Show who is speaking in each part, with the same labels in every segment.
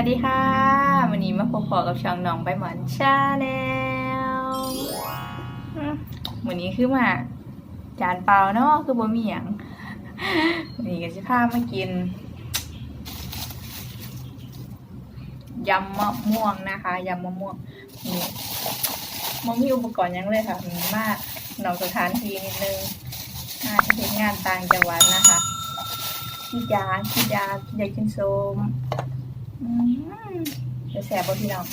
Speaker 1: สวัสดีค่ะ วันนี้มาพบพอกับช่องน้องใบหมอนชาแนลอืมวันนี้คือมา จานเปล่าเนาะคือบ่มีหยังวันนี้ก็จะพามากินยำมะม่วงนะคะยำมะม่วงนี่มันมีอุปกรณ์ยังเลยค่ะมีมากนอกสถานที่นิดนึงงานเฮ็ดงานต่างจังหวัดนะคะขี้ยาขี้ยาอยากกินส้ม จะแสบบ่พี่น้อง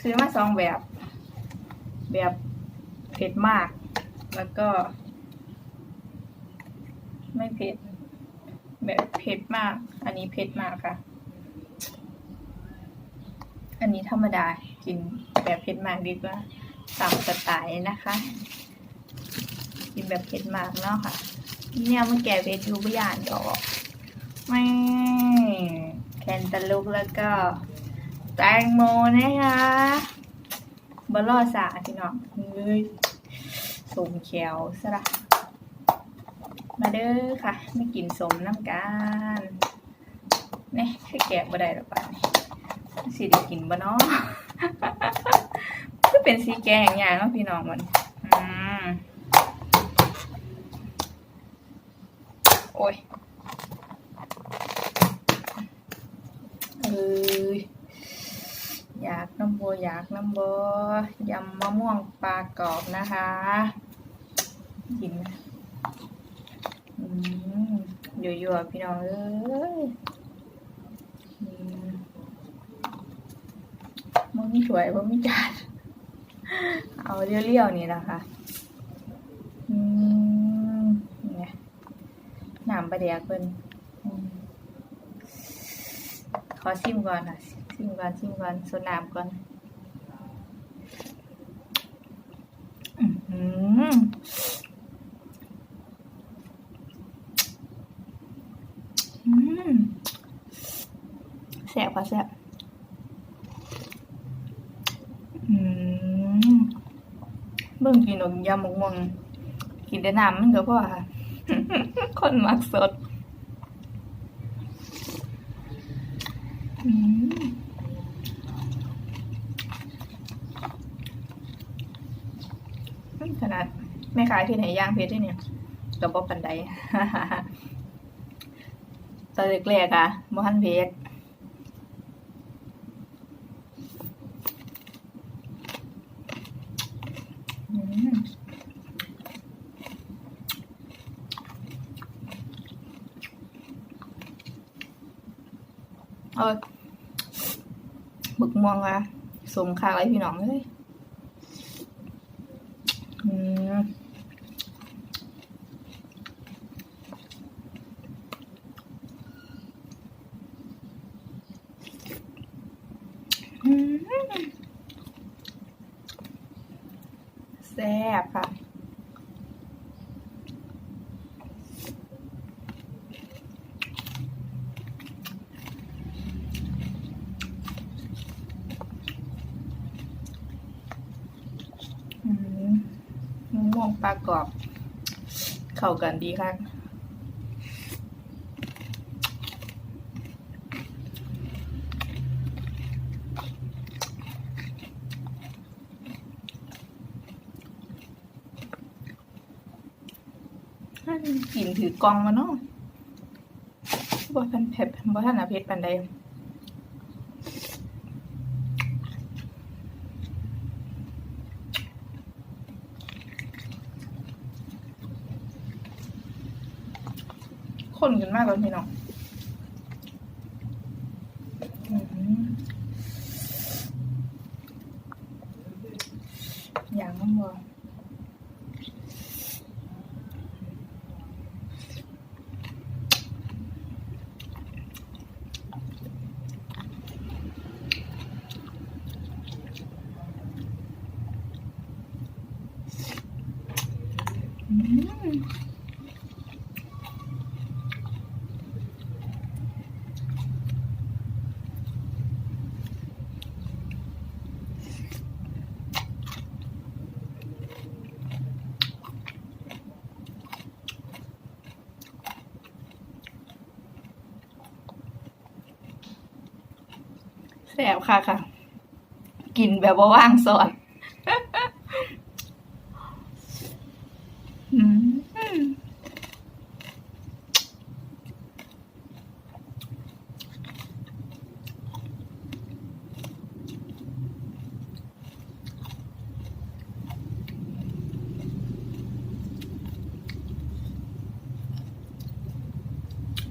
Speaker 1: ซื้อมาสองแบบ แบบเผ็ดมาก แล้วก็ ไม่เผ็ด แบบเผ็ดมาก อันนี้เผ็ดมากค่ะ อันนี้ธรรมดากินแบบเผ็ดมากดีกว่าตามสไตล์นะคะ กินแบบเผ็ดมากเนาะค่ะเนี่ยมันแก่เผ็ดอยู่ไม่ยานดอก ไม่แคนตาลูกแล้วก็ แตงโมนะคะบลอสาพี่น้องเฮ้ยสมเขียวสระมาเด้อค่ะ ไม่กินสมน้ำกันนี่คือแกะบ่ได้หรอกป่ะนี่สิได้กินบ่เนาะก็เป็นสีแกงอย่างเนาะพี่น้องมันอืมโอ้ย เอ้ยอยากน้ำโบอยาก น้ำโบยำมะม่วงปลากรอบนะคะกินนะยั่วๆพี่น้องเอ้ยมมันสวยมันมีจานเอาเรี่ยวๆนี่นะคะอืมเนี่ยน้ำปลาแดกเพิ่นขอชิมก่อนค่ะชิมก่อนชิมก่อนสดน้ำก่อนอื้อหืออืม แซ่บค่ะแซ่บอืมเบิ่งกินออกยำมกม่วงกินแต่น้ำมันก็พอค่ะ คนมักสดอืมขนาด แม่ขายที่ไหนย่างเพชรที่เนี่ยกับบ่ปันไดตอนแรกๆอะบ่ทันเพชรเออบึกม่วงอะสมคาไรพี่น้องเลย อืมอืมแซ่บค่ะ อืมมะม่วง ปลากรอบ เข้ากันดีค่ะกินถือกองมาเนาะบ่ทันเผ็ดบ่ทันอะเผ็ดปานใด คนกันมากเลยพี่น้องอืมอย่างนั้นบ่อืม แสบค่ะค่ะ กินแบบว่าว่างสอนม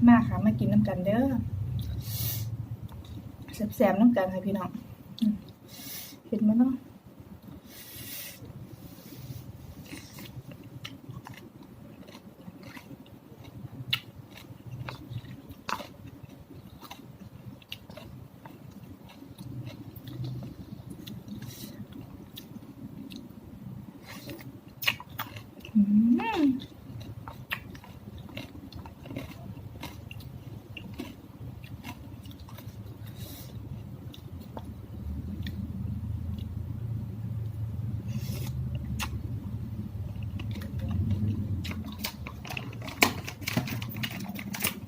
Speaker 1: มาค่ะ มากินน้ำกันเด้อ แสบๆน้ำกันค่ะพี่น้องเห็นไหมเนาะ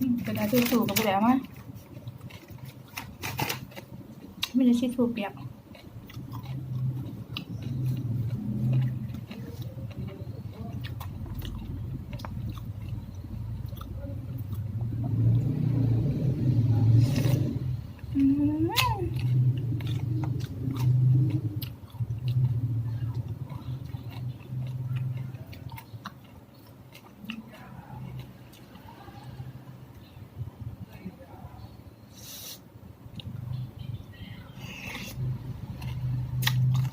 Speaker 1: อืม กระดาษทิชชู่ก็ไปแล้วมั้ยไม่ได้ชิชูเปียก อืมอื้อหือ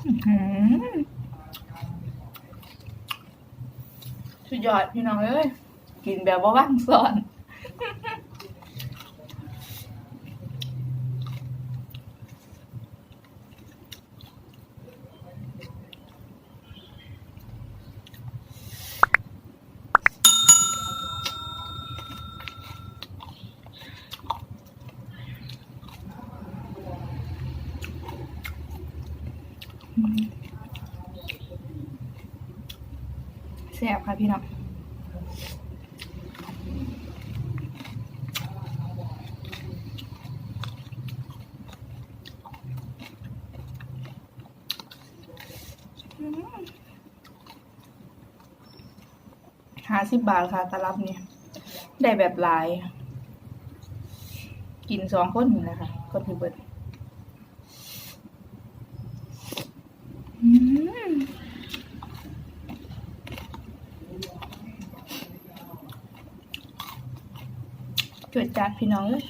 Speaker 1: สุดยอดพี่น้องเอ้ยกินแบบว่าว่างสอน แซ่บค่ะพี่น้องห้าสิบบาทค่ะตลับเนี่ย ได้แบบหลาย กินสองคนอยู่นะคะคนที่เบิดอืม จวดจัดพี่น้องเลย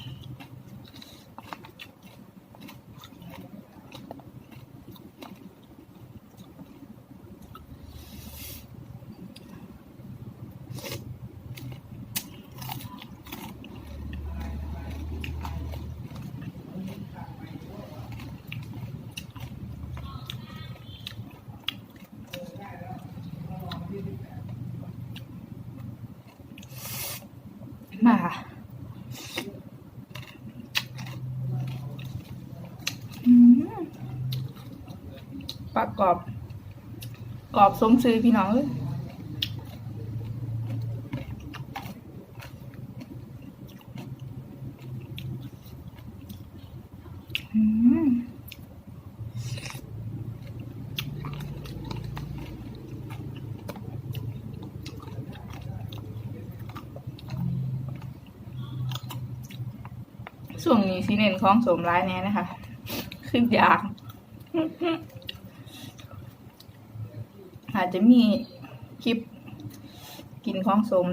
Speaker 1: กรอบกรอบสมซื้อพี่น้องส่วนนี้สิเน้นของสมร้ายแน่นะคะ ขึ้นยาก อาจจะมีคลิปกินของสม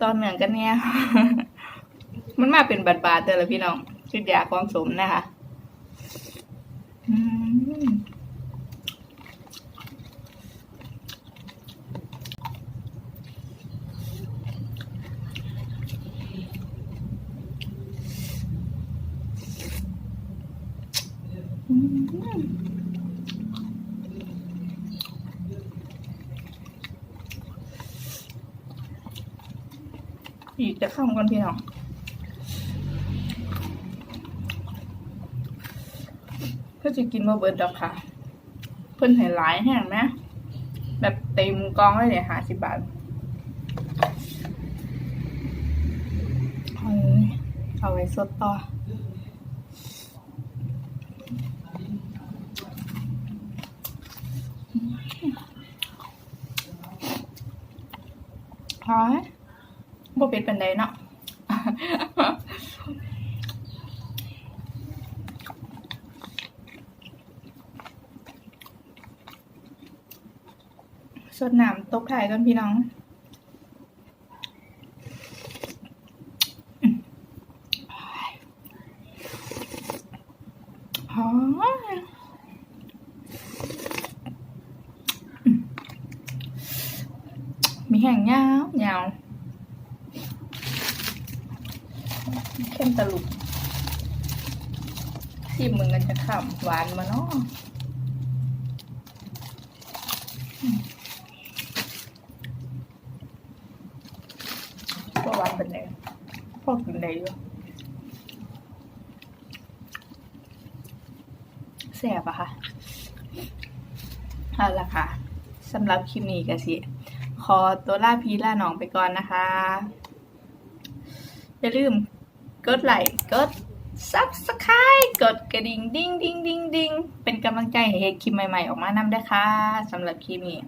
Speaker 1: ตอนเหมือนกันเนี่ยมันมาเป็นบาดบาดๆแต่ละพี่น้องคือยาของสมนะคะอืม จะข้ามกันพี่น้องเพื่อจะกินบะเบิดดอกค่ะ เพิ่นเห็นหลายแห้งนะแบบเต็มกองเลยเนี่ยห้าสิบบาทเอาไว้สดต่อ好。 บ่เป็ดปันใดเนาะสดน้ำตกถ่ายกันพี่น้องหอมมีแห้งยาวยาว เข้มตะลุกชิมมึงกันจะขำหวานมาเนาะอืมก็หวานเป็นไงพอกินได้อยู่แสบอะค่ะเอาละค่ะสำหรับคลิปนี้ก็สิ ขอตัวล่าพีล่าหนองไปก่อนนะคะ อย่าลืม กดไลค์กด subscribe กดกระดิ่งดิ้งดิ้งดิ้งดิ้งเป็นกำลังใจให้เฮ็ดคลิปใหม่ๆ ออกมานำด้วยค่ะสำหรับคลิปนี้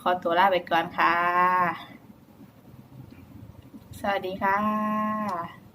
Speaker 1: ขอตัวลาไปก่อนค่ะ สวัสดีค่ะ